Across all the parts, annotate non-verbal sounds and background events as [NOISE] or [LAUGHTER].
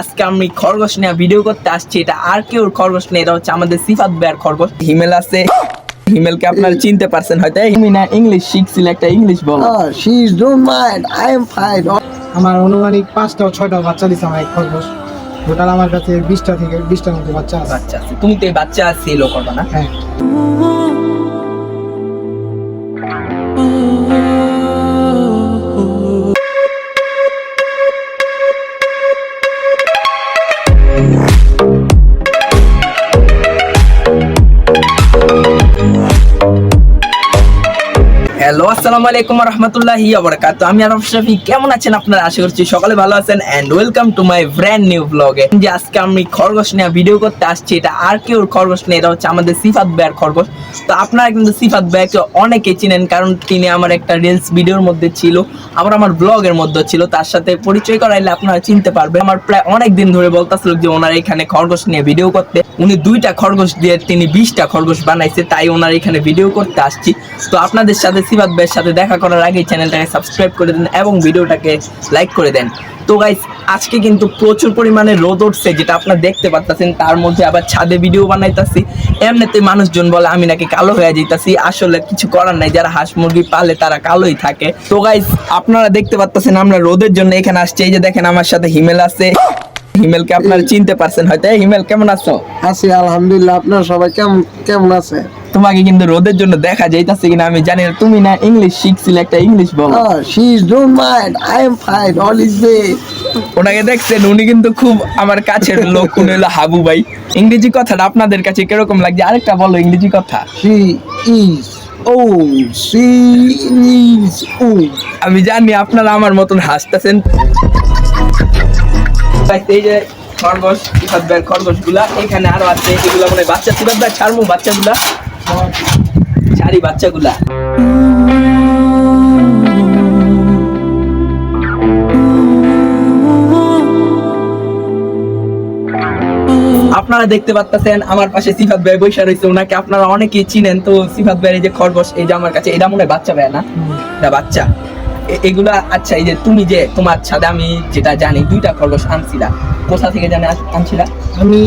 আজকে আমি খরগোশ নিয়ে ভিডিও করতে আসছি। এটা আর কেউ খরগোশ নেই এটা হচ্ছে আমাদের সিফাত বেয়ার খরগোশ। হিমেল আছে। হিমেলকে আপনারা চিনতে পারছেন হয়তো। তুমি না ইংলিশ শিখছিল একটা ইংলিশ বলো। Oh, she's don't mind. I am fine. আমার অনুমানিক পাঁচটা ছয়টা বাচ্চা দিছে আমার খরগোশ। টোটাল আমার কাছে বিশটা থেকে বিশটার মতো বাচ্চা আছে। বাচ্চা আছে। তুমি তো এই বাচ্চা সেলও করবে না? হ্যাঁ। হ্যালো, আসসালামু আলাইকুম রহমতুল্লাহি আবরাকাত আমি আরফ শফি। কেমন আছেন আপনারা? আশা করছি সকালে ভালো আছেন। And welcome to my brand new ব্লগে যে আজকে আমি খরগোশ নিয়ে ভিডিও করতে আসছি, এটা আর কেউ খরগোশ নেই, এটা হচ্ছে আমাদের সিফাত বেয়ার খরগোশ। তো আপনারা কিন্তু সিফাত বেয়ারকে অনেকেই চিনেন, কারণ তিনি আমার একটা রিলস ভিডিওর মধ্যে ছিল, আবার আমার ব্লগের মধ্যে ছিল। তার সাথে পরিচয় করাইলে আপনারা চিনতে পারবেন। আমার প্রায় অনেক দিন ধরে বলতেছিল যে ওনার এখানে খরগোশ নিয়ে ভিডিও করতে। উনি দুইটা খরগোশ দিয়ে তিনি বিশটা খরগোশ বানাইছে, তাই ওনার এখানে ভিডিও করতে আসছি। তো আপনাদের সাথে সিবাত ভাইয়ের সাথে দেখা করার আগে চ্যানেলটাকে সাবস্ক্রাইব করে দেন এবং ভিডিওটাকে লাইক করে দেন। তো গাইস আজকে কিন্তু প্রচুর পরিমাণে রোদ উঠছে, যেটা আপনারা দেখতে পাচ্ছেন তার মধ্যে আবার ছাদে ভিডিও বানাইতাছি। এমনিতে মানুষজন বলে, আমি নাকি কালো হয়ে যাইতাছি। আসলে কিছু করার নাই। যারা হাঁস মুরগি পালে, তারা কালোই থাকে। তো গাইস আপনারা দেখতে পাচ্ছেন আমরা রোদের জন্য এখানে আসছি। এই যে দেখেন, আমার সাথে হিমেল আছে। হিমেলকে আপনারা চিনতে পারছেন হয়তো হিমেল কেমন আছো আছি আলহামদুলিল্লাহ আপনারা সবাই কেমন কেমন আছে তোমাকে কিন্তু রোদের জন্য দেখা যাইতাছে কিনা আমি জানি না তুমি না ইংলিশ শিখছিলে একটা ইংলিশ বলো Oh, she's don't mind. I am fine. All is well. ওনাকে দেখছেন উনি কিন্তু খুব আমার কাছের লোক উনি হলো হাবু ভাই ইংরেজি কথাটা আপনাদের কাছে কীরকম লাগছে আরেকটা বলো ইংরেজি কথা She is O She is old. আমি জানি আপনারা আমার মতন হাসতেছেন যে খরগোশ সিফাত ভাইয়ের খরগোশ এখানে আছে, এগুলা মানে বাচ্চা ছাড়মু বাচ্চাগুলা। ছাড়ি বাচ্চাগুলা। আপনারা দেখতে পাচ্ছেন আমার পাশে সিফাত ভাই বৈশা রয়েছে, ওনাকে আপনারা অনেকেই চিনেন, তো সিফাত ভাইয়ের এই যে খরগোশ, এই যে আমার কাছে, এটা মনে হয় বাচ্চা ভাই না? এটা বাচ্চা। এগুলা আচ্ছা এই যে তুমি যে তোমার ছাদে আমি যেটা জানি দুইটা খরগোশ আনছিলা। কোথা থেকে জানে আনছিলা? আমি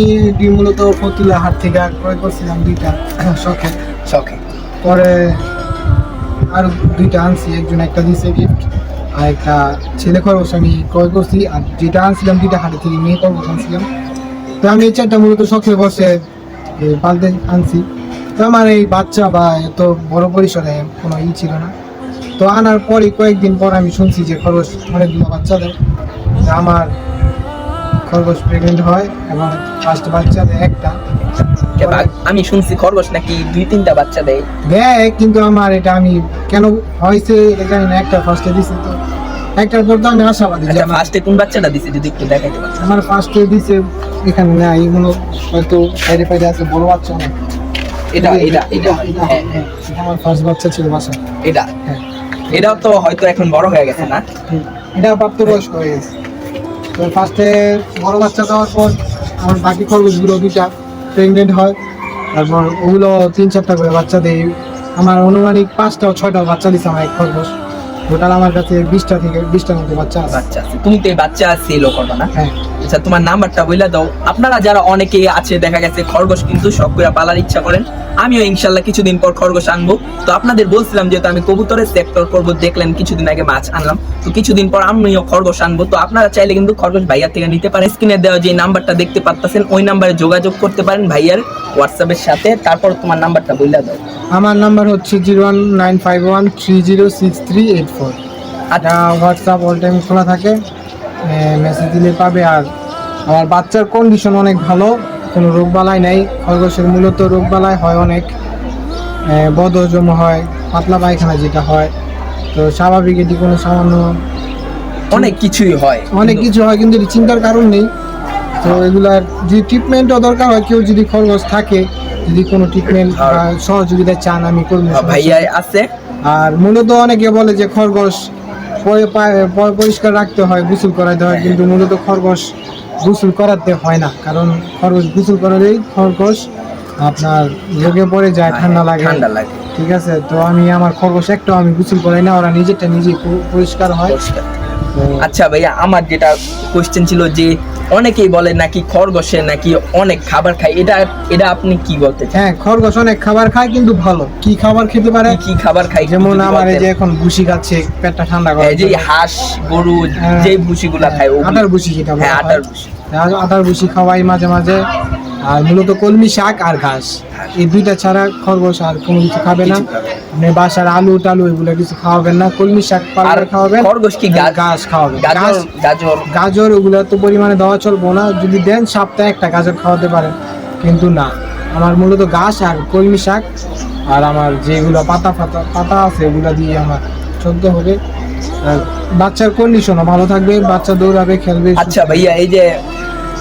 মূলত ফতুল্লা হাট থেকে ক্রয় করছিলাম দুইটা [CLEARS THROAT] শখে। শখে। পরে আর দুইটা আনছি একজন একটা দিছে গিফট আর একটা ছেলে খরচ আমি ক্রয় করছি আর যেটা আনছিলাম দুইটা হাটে থেকে মেয়ে খরচ আনছিলাম। তো আমি এই চারটা মূলত শখে বসে পালতে আনছি। তো আমার এই বাচ্চা বা এত বড় পরিসরে কোনো ই ছিল না। তো আনার পরে কয়েকদিন পর আমি শুনছি যে খরচ অনেকগুলো বাচ্চা দেয় আমার খরগোশ প্রেগনেন্ট হয় এবং ফার্স্ট বাচ্চা দেয় একটা। আমি শুনছি খরগোশ নাকি দুই তিনটা বাচ্চা দেয়? দেয় কিন্তু আমার এটা আমি কেন হয়েছে এটা জানি না একটা ফার্স্টে দিছে তো। একটার পর তো আমি আশাবাদী আচ্ছা ফার্স্টে কোন বাচ্চাটা দিছে যদি একটু দেখাইতে পারছেন আমার ফার্স্টে দিছে এখানে না এগুলো হয়তো বাইরে বাইরে আছে বড় বাচ্চা অনেক। এটা এটা এটা হ্যাঁ, এটা। আমার ফার্স্ট বাচ্চা ছিল বাসা এটা। হ্যাঁ। এটাও তো হয়তো এখন বড় হয়ে গেছে না। এটা প্রাপ্তবয়স্ক হয়ে গেছে। তো ফার্স্টে বড় বাচ্চা দেওয়ার পর আমার বাকি খরগোশগুলো দুইটা প্রেগনেন্ট হয়। তারপর ওগুলো তিন চারটা করে বাচ্চা দেয় আমার অনুমানিক পাঁচটা ছয়টা বাচ্চা দিছে আমার এক খরগোশ। টোটাল আমার কাছে বিশটা থেকে বিশটার মতো বাচ্চা আছে। বাচ্চা আছে। তুমি তো বাচ্চা সেলও করবে না? হ্যাঁ। আচ্ছা তোমার নাম্বারটা বইলা দাও। আপনারা যারা অনেকে আছে দেখা গেছে খরগোশ কিন্তু শখ করে পালার ইচ্ছা করেন আমিও ইনশাল্লাহ কিছুদিন পর খরগোশ আনব। তো আপনাদের বলছিলাম যেহেতু আমি কবুতরের সেক্টর করব দেখলেন কিছুদিন আগে মাছ আনলাম। তো কিছুদিন পর আমিও খরগোশ আনব। তো আপনারা চাইলে কিন্তু খরগোশ ভাইয়ার থেকে নিতে পারেন। স্ক্রিনে দেওয়া যে নাম্বারটা দেখতে পাচ্ছেন ওই নাম্বারে যোগাযোগ করতে পারেন ভাইয়ার হোয়াটসঅ্যাপের সাথে। তারপর তোমার নাম্বারটা বইলা দাও। আমার নাম্বার হচ্ছে zero one nine five one three zero six three eight four. আচ্ছা। হোয়াটসঅ্যাপ অল টাইম খোলা থাকে। মেসেজ দিলে পাবে আর আমার বাচ্চার কন্ডিশন অনেক ভালো কোনো রোগবালাই নাই। খরগোশের মূলত রোগবালাই হয় অনেক বদহজম হয় পাতলা পায়খানা যেটা হয়। তো স্বাভাবিক এটি কোনো সামান্য অনেক কিছুই হয়। অনেক কিছু হয় কিন্তু এটি চিন্তার কারণ নেই। তো এগুলার যে ট্রিটমেন্টও দরকার হয় কেউ যদি খরগোশ থাকে যদি কোনো ট্রিটমেন্ট সহযোগিতা চান আমি করব ভাইয়া আছে? আর মূলত অনেকে বলে যে খরগোশ পরিষ্কার রাখতে হয় গোসল করাতে হয় কিন্তু মূলত খরগোশ গোসল করাতে হয় না। কারণ খরগোশ গোসল করালেই খরগোশ আপনার রোগে পড়ে যায় ঠান্ডা লাগে। ঠান্ডা লাগে। ঠিক আছে? তো আমি আমার খরগোশ একটা আমি গোসল করাই না ওরা নিজেরটা নিজে পরিষ্কার হয়। আচ্ছা ভাইয়া আমার যেটা কোয়েশ্চেন ছিল যে অনেকেই বলে নাকি খরগোশে নাকি অনেক খাবার খায়। এটা এটা আপনি কি বলতে চান? হ্যাঁ খরগোশ অনেক খাবার খায় কিন্তু ভালো। কি খাবার খেতে পারে? কি খাবার খায় যেমন আমার এই যে এখন ভুসি খাচ্ছে পেটটা ঠান্ডা করে এই যে হাঁস গরু হ্যাঁ। যে ভুসিগুলা খায় ওগুলো- আটার ভুসি খেতে হ্যাঁ আটার ভুসি। আ- আটার ভুসি খাওয়াই মাঝে মাঝে আর মূলত কলমি শাক আর ঘাস। এই দুইটা ছাড়া খরগোশ আর কোনো কিছু খাবে না। আপনি বাসার আলু টালু এগুলো কিছু খাওয়াবেন না। কলমি শাক আর খাওয়াবেন খরগোশ কি ঘাস খাওয়াবেন। গাজর গাজর। গাজর ওগুলো তো পরিমাণে দেওয়া চলবো না। যদি দেন সপ্তাহে একটা গাজর খাওয়াতে পারেন। কিন্তু না। আমার মূলত ঘাস আর কলমি শাক আর আমার যেগুলো পাতা পাতা পাতা আছে এগুলো দিয়ে আমার চলতে হবে। বাচ্চার কন্ডিশনও ভালো থাকবে বাচ্চা দৌড়াবে খেলবে আচ্ছা ভাইয়া এই যে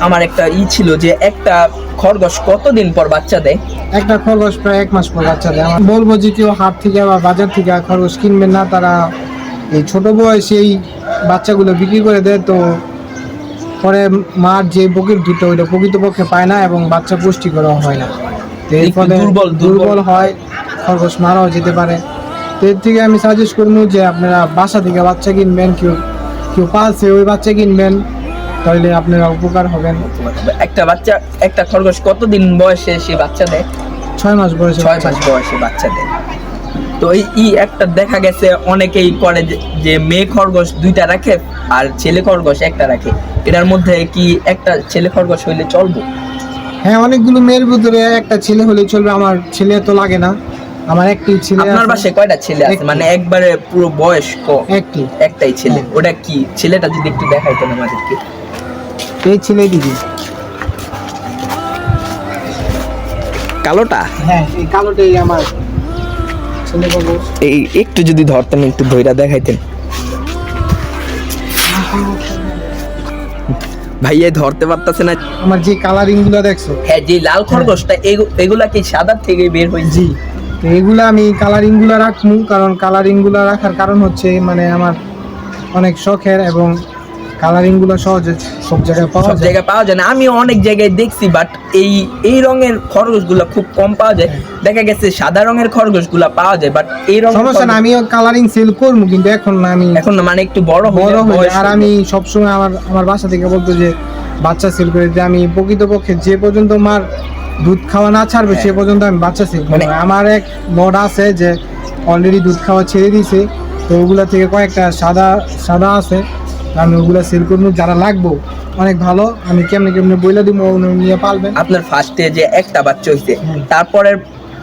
আমার একটা ই ছিল যে একটা খরগোশ কতদিন পর বাচ্চা দেয়? একটা খরগোশ প্রায় এক মাস পর বাচ্চা দেয়। আমার বলব যে কেউ হাট থেকে বা বাজার থেকে খরগোশ কিনবেন না তারা এই ছোট বয়সেই বাচ্চাগুলো বিক্রি করে দেয় তো পরে মার যে বকির দুধটা ওইটা প্রকৃতপক্ষে পায় না এবং বাচ্চা পুষ্টি পুষ্টিকর হয় না। তো এর ফলে দুর্বল, দুর্বল। দুর্বল হয় খরগোশ মারাও যেতে পারে। তো এর থেকে আমি সাজেস্ট করব যে আপনারা বাসা থেকে বাচ্চা কিনবেন কেউ কেউ পালছে ওই বাচ্চা কিনবেন। তাহলে আপনারা উপকার হবেন। একটা বাচ্চা একটা খরগোশ কতদিন বয়সে সে বাচ্চা দেয়? ছয় মাস বয়সে ছয় মাস বয়সে বাচ্চা দেয়। তো এই একটা দেখা গেছে অনেকেই করে যে- মেয়ে খরগোশ দুইটা রাখে আর ছেলে খরগোশ একটা রাখে। এটার মধ্যে কি একটা ছেলে খরগোশ হইলে চলবে? হ্যাঁ অনেকগুলো মেয়ের ভিতরে একটা ছেলে হলে চলবে আমার ছেলে তো লাগে না। আমার একটি ছেলে আপনার। বাসায় কয়টা ছেলে আছে? মানে একবারে পুরো বয়স্ক একটি। একটাই ছেলে। হ্যাঁ। ওটা কি? ছেলেটা যদি একটু দেখাইতেন আমাদেরকে। এই ছেলে দিদি কালোটা? হ্যাঁ এই কালোটাই আমার এই একটু যদি ধরতেন একটু ধইরা দেখাইতেন। ভাইয়া ধরতে পারতেছে না। আমার যে কালারিংগুলো দেখছ? হ্যাঁ যে লাল খরগোশটা এগু- এগুলা কি সাদা থেকে বের হয়েছে এগুলো আমি কালারিংগুলো রাখব কারণ কালারিংগুলো রাখার কারণ হচ্ছে মানে আমার অনেক শখের এবং কালারিংগুলো সহজে সব জায়গায় পাওয়া সব জায়গায় পাওয়া যায় না। আমি অনেক জায়গায় দেখছি বাট এই এই রঙের খরগোশগুলো খুব কম পাওয়া যায়। দেখা গেছে সাদা রঙের খরগোশগুলো পাওয়া যায় বাট এই রঙের সমস্যা না আমিও কালারিং সেল করব কিন্তু এখন না আমি এখন না মানে একটু বড় বড় হয়ে হয়ে আর আমি সবসময় আমার আমার বাসা থেকে বলতো যে বাচ্চা সেল করে যে আমি প্রকৃতপক্ষে যে পর্যন্ত মার দুধ খাওয়া না ছাড়বে সে পর্যন্ত আমি বাচ্চা সেল মানে- আমার এক লড আছে যে অলরেডি দুধ খাওয়া ছেড়ে দিয়েছে তো ওগুলা থেকে কয়েকটা সাদা সাদা আছে। আমি ওগুলো সেল করব যারা লাগবো অনেক ভালো আমি কেমনে কেমনে বইলা দিব নিয়ে পালবেন। আপনার ফার্স্টে যে একটা বাচ্চা হইছে তারপরে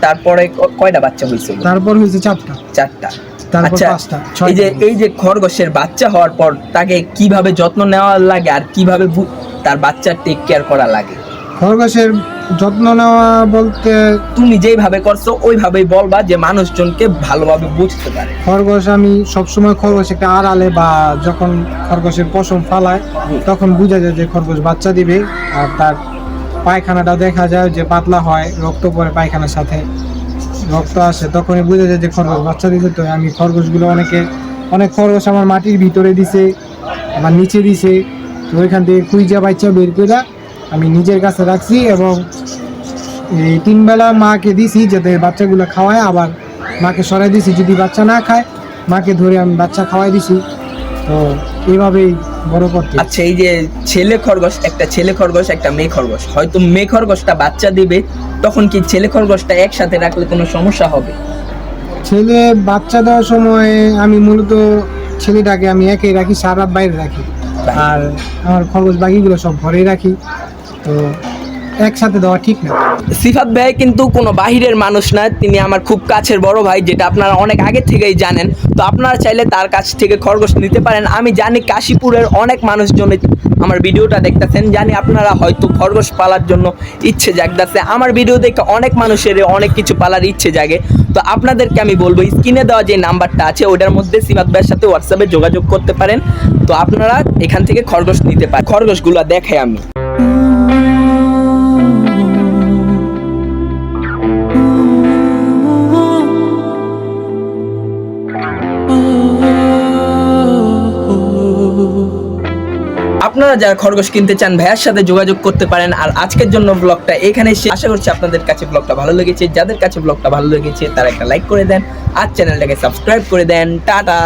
তারপরে ক- কয়টা বাচ্চা হইছে? তারপর হয়েছে চারটা। চারটা। তারপর আচ্ছা এই যে এই যে খরগোশের বাচ্চা হওয়ার পর তাকে কীভাবে যত্ন নেওয়া লাগে আর কীভাবে তার বাচ্চার টেক কেয়ার করা লাগে? খরগোশের যত্ন নেওয়া বলতে তুমি যেইভাবে করছ ওইভাবেই বলবা যে মানুষজনকে ভালোভাবে বুঝতে পারে। খরগোশ আমি সবসময় খরগোশ একটা আড়ালে বা যখন খরগোশের পশম ফালায় তখন বোঝা যায় যে খরগোশ বাচ্চা দিবে আর তার পায়খানাটা দেখা যায় যে পাতলা হয় রক্ত পড়ে পায়খানার সাথে। রক্ত আসে তখনই বোঝা যায় যে খরগোশ বাচ্চা দিবে তো আমি খরগোশগুলো অনেকে অনেক খরগোশ আমার মাটির ভিতরে দিছে আমার নিচে দিছে। তো ওইখান থেকে কুইজা বাচ্চা বের করে আমি নিজের কাছে রাখছি এবং এই তিনবেলা মাকে দিছি যাতে বাচ্চাগুলো খাওয়ায় আবার মাকে সরাই দিছি যদি বাচ্চা না খায় মাকে ধরে আমি বাচ্চা খাওয়াই দিছি। তো এইভাবেই বড় করতে। আচ্ছা এই যে ছেলে খরগোশ একটা ছেলে খরগোশ একটা মেয়ে খরগোশ। হয়তো মেয়ে খরগোশটা বাচ্চা দিবে তখন কি ছেলে খরগোশটা একসাথে রাখলে কোনো সমস্যা হবে? ছেলে বাচ্চা দেওয়ার সময় আমি মূলত ছেলেটাকে আমি একাই রাখি সারা বাইরে রাখি। আর আমার খরগোশ বাকিগুলো সব ঘরেই রাখি। তো একসাথে দেওয়া ঠিক না। সিফাত ভাই কিন্তু কোনো বাহিরের মানুষ না, তিনি আমার খুব কাছের বড় ভাই, যেটা আপনারা অনেক আগে থেকেই জানেন। তো আপনারা চাইলে তার কাছ থেকে খরগোশ নিতে পারেন। আমি জানি কাশীপুরের অনেক মানুষজন আমার ভিডিওটা দেখতেছেন। জানি আপনারা হয়তো খরগোশ পালার জন্য ইচ্ছে জাগতেছে। আমার ভিডিও দেখে অনেক মানুষের অনেক কিছু পালার ইচ্ছে জাগে। তো আপনাদেরকে আমি বলব, স্ক্রিনে দেওয়া যে নাম্বারটা আছে ওটার মধ্যে সিমাত ভাইয়ের সাথে হোয়াটসঅ্যাপে যোগাযোগ করতে পারেন। তো আপনারা এখান থেকে খরগোশ নিতে পারেন। খরগোশগুলো দেখে আমি। আপনারা যারা খরগোশ কিনতে চান, ভাইয়ার সাথে যোগাযোগ করতে পারেন। আর আজকের জন্য ব্লগটা এখানে। আশা করছি আপনাদের কাছে ব্লগটা ভালো লেগেছে। যাদের কাছে ব্লগটা ভালো লেগেছে, তারা একটা লাইক করে দেন। আর চ্যানেলটাকে সাবস্ক্রাইব করে দেন। টাটা!